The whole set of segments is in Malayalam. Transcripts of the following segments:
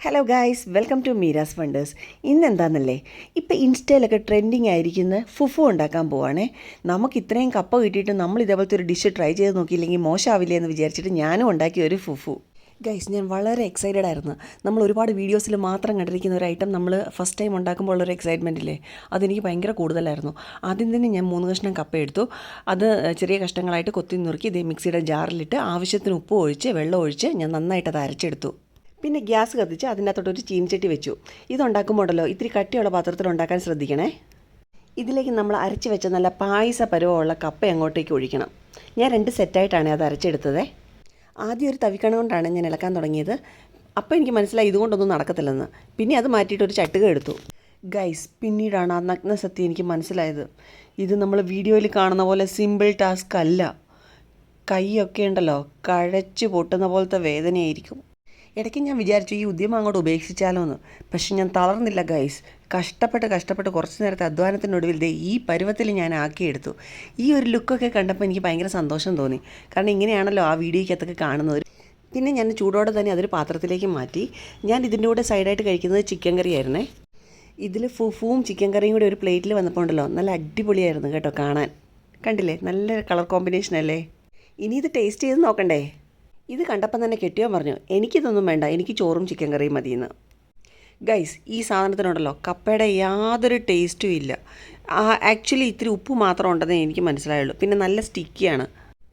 Hello guys welcome to Meera's funders ഇന്ന് എന്താണെന്നല്ലേ ഇപ്പം ഇൻസ്റ്റയിലൊക്കെ ട്രെൻഡിങ് ആയിരിക്കുന്ന ഫുഫു ഉണ്ടാക്കാൻ പോവാണേ. നമുക്ക് ഇത്രയും കപ്പ കിട്ടിയിട്ട് നമ്മൾ ഇതേപോലത്തെ ഒരു ഡിഷ് ട്രൈ ചെയ്ത് നോക്കിയില്ലെങ്കിൽ മോശമാവില്ലേ എന്ന് വിചാരിച്ചിട്ട് ഞാനും ഉണ്ടാക്കിയ ഒരു ഫുഫു. ഗൈസ് ഞാൻ വളരെ എക്സൈറ്റഡ് ആയിരുന്നു. നമ്മൾ ഒരുപാട് വീഡിയോസിൽ മാത്രം കണ്ടിരിക്കുന്ന ഒരു ഐറ്റം നമ്മൾ ഫസ്റ്റ് ടൈം ഉണ്ടാക്കുമ്പോൾ ഉള്ളൊരു എക്സൈറ്റ്മെന്റ് ഇല്ലേ? അതെനിക്ക് ഭയങ്കര കൂടുതലായിരുന്നു. ആദ്യം തന്നെ ഞാൻ മൂന്ന് കഷ്ണം കപ്പ എടുത്തു. അത് ചെറിയ കഷ്ണങ്ങളായിട്ട് കൊത്തി നുറുക്കി ഇതേ മിക്സിയുടെ ജാറിലിട്ട് ആവശ്യത്തിന് ഉപ്പ് ഒഴിച്ച് വെള്ളം ഒഴിച്ച് ഞാൻ നന്നായിട്ട് അത് അരച്ചെടുത്തു. പിന്നെ ഗ്യാസ് കത്തിച്ച് അതിന്റെ അകത്തോട്ടൊരു ചീനിച്ചട്ടി വെച്ചു. ഇതുണ്ടാക്കുമ്പോഴല്ലോ ഇത്തിരി കട്ടിയുള്ള പാത്രത്തിൽ ഉണ്ടാക്കാൻ ശ്രദ്ധിക്കണേ. ഇതിലേക്ക് നമ്മൾ അരച്ച് വെച്ച നല്ല പായസ പരുവമുള്ള കപ്പ അങ്ങോട്ടേക്ക് ഒഴിക്കണം. ഞാൻ രണ്ട് സെറ്റായിട്ടാണ് അത് അരച്ചെടുത്തത്. ആദ്യം ഒരു തവിക്കണ കൊണ്ടാണ് ഞാൻ ഇളക്കാൻ തുടങ്ങിയത്. അപ്പോൾ എനിക്ക് മനസ്സിലായി ഇതുകൊണ്ടൊന്നും നടക്കത്തില്ലെന്ന്. പിന്നെ അത് മാറ്റിയിട്ട് ഒരു ചട്ടുക എടുത്തു. ഗൈസ് പിന്നീടാണ് ആ നഗ്ന സത്യം എനിക്ക് മനസ്സിലായത്. ഇത് നമ്മൾ വീഡിയോയിൽ കാണുന്ന പോലെ സിമ്പിൾ ടാസ്ക് അല്ല. കൈയൊക്കെ ഉണ്ടല്ലോ കഴച്ച് പൊട്ടുന്ന പോലത്തെ വേദനയായിരിക്കും. ഇടയ്ക്ക് ഞാൻ വിചാരിച്ചു ഈ ഉദ്യമം അങ്ങോട്ട് ഉപേക്ഷിച്ചാലോ എന്ന് പക്ഷെ ഞാൻ തളർന്നില്ല ഗൈസ് കഷ്ടപ്പെട്ട് കഷ്ടപ്പെട്ട് കുറച്ച് നേരത്തെ അധ്വാനത്തിനൊടുവിൽ ദേ ഈ പരുവത്തിൽ ഞാൻ ആക്കിയെടുത്തു. ഈ ഒരു ലുക്കൊക്കെ കണ്ടപ്പോൾ എനിക്ക് ഭയങ്കര സന്തോഷം തോന്നി. കാരണം ഇങ്ങനെയാണല്ലോ ആ വീഡിയോയ്ക്കകത്തൊക്കെ കാണുന്നത്. പിന്നെ ഞാൻ ചൂടോടെ തന്നെ അതൊരു പാത്രത്തിലേക്ക് മാറ്റി. ഞാൻ ഇതിന്റെ കൂടെ സൈഡായിട്ട് കഴിക്കുന്നത് ചിക്കൻ കറി ആയിരുന്നേ. ഇതിൽ ഫുഫുവും ചിക്കൻ കറിയും കൂടി ഒരു പ്ലേറ്റിൽ വന്നപ്പോൾ ഉണ്ടല്ലോ നല്ല അടിപൊളിയായിരുന്നു കേട്ടോ കാണാൻ. കണ്ടില്ലേ? നല്ല കളർ കോമ്പിനേഷൻ അല്ലേ? ഇനി ഇത് ടേസ്റ്റ് ചെയ്ത് നോക്കണ്ടേ? ഇത് കണ്ടപ്പം തന്നെ കെട്ടിയോ പറഞ്ഞു എനിക്കിതൊന്നും വേണ്ട എനിക്ക് ചോറും ചിക്കൻ കറിയും മതിയെന്ന്. ഗൈസ് ഈ സാധനത്തിനുണ്ടല്ലോ കപ്പയുടെ യാതൊരു ടേസ്റ്റും ഇല്ല. ആക്ച്വലി ഇത്തിരി ഉപ്പ് മാത്രം ഉണ്ടെന്ന് എനിക്ക് മനസ്സിലായുള്ളൂ. പിന്നെ നല്ല സ്റ്റിക്കിയാണ്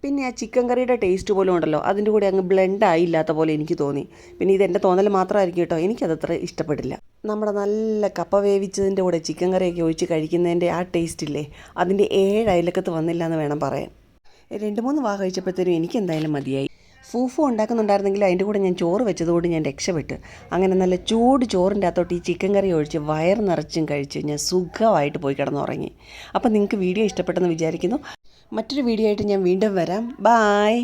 പിന്നെ ആ ചിക്കൻ കറിയുടെ ടേസ്റ്റ് പോലും ഉണ്ടല്ലോ അതിന്റെ കൂടെ അങ്ങ് ബ്ലെൻഡ് ആയില്ലാത്ത പോലെ എനിക്ക് തോന്നി. പിന്നെ ഇത് എന്റെ തോന്നൽ മാത്രമായിരിക്കും കേട്ടോ എനിക്കതത്ര ഇഷ്ടപ്പെട്ടില്ല നമ്മുടെ നല്ല കപ്പ വേവിച്ചതിന്റെ കൂടെ ചിക്കൻ കറിയൊക്കെ ഒഴിച്ച് കഴിക്കുന്നതിന്റെ ആ ടേസ്റ്റ് ഇല്ലേ അതിന്റെ ഏഴ് അയലക്കത്ത് വന്നില്ല എന്ന് വേണം പറയാൻ. രണ്ട് മൂന്ന് വാ കഴിച്ചപ്പോഴത്തേനും എനിക്ക് എന്തായാലും മതിയായി. ഫൂഫു ഉണ്ടാക്കുന്നുണ്ടായിരുന്നെങ്കിൽ അതിന്റെ കൂടെ ഞാൻ ചോറ് വെച്ചതുകൊണ്ട് ഞാൻ രക്ഷപ്പെട്ട്. അങ്ങനെ നല്ല ചൂട് ചോറിന്റെ അകത്തോട്ട് ഈ ചിക്കൻ കറി ഒഴിച്ച് വയർ നിറച്ചും കഴിച്ച് ഞാൻ സുഖമായിട്ട് പോയി കിടന്നുറങ്ങി. അപ്പം നിങ്ങൾക്ക് വീഡിയോ ഇഷ്ടപ്പെട്ടെന്ന് വിചാരിക്കുന്നു. മറ്റൊരു വീഡിയോ ആയിട്ട് ഞാൻ വീണ്ടും വരാം. ബായ്